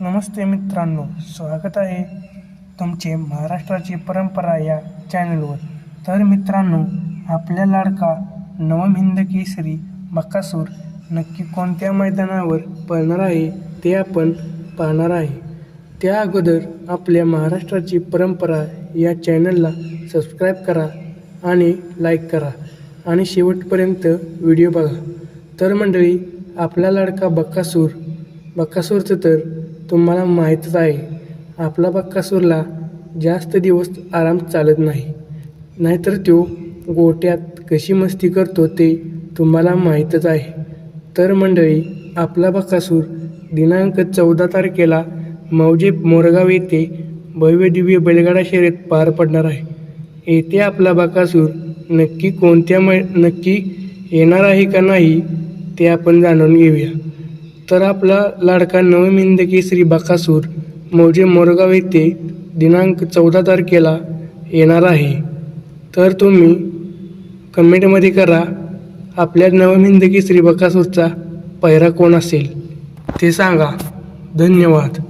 नमस्ते मित्रांनो स्वागत आहे तुमचे महाराष्ट्राची परंपरा या चॅनलवर. तर मित्रांनो आपल्या लाडका नवम हिंद केसरी बक्कासूर नक्की कोणत्या मैदानावर पळणार आहे ते आपण पाहणार आहे. त्या अगोदर आपल्या महाराष्ट्राची परंपरा या चॅनलला सबस्क्राईब करा आणि लाईक करा. आणि शेवटपर्यंत व्हिडिओ बघा. तर मंडळी आपला लाडका बक्कासूर बक्कासूरचं तर तुम्हाला माहीतच आहे आपला बक्कासूरला जास्त दिवस आराम चालत नाही. नाहीतर तो गोट्यात कशी मस्ती करतो ते तुम्हाला माहीतच आहे. तर मंडळी आपला बक्कासूर दिनांक चौदा तारखेला मौजे मोरगाव येथे भव्य दिव्य बैलगाडा शर्यत पार पडणार आहे. येथे आपला बकासूर नक्की कोणत्या मै नक्की येणार आहे का नाही ते आपण जाणून घेऊया. तर आपला लाडका नवमिंद केसरी बकासूर मौजे मोरगाव येथे दिनांक चौदा तारखेला येणार आहे. तर तुम्ही कमेंटमध्ये करा आपल्या नवमिंद केसरी बकासूरचा पहिरा कोण असेल ते सांगा. धन्यवाद.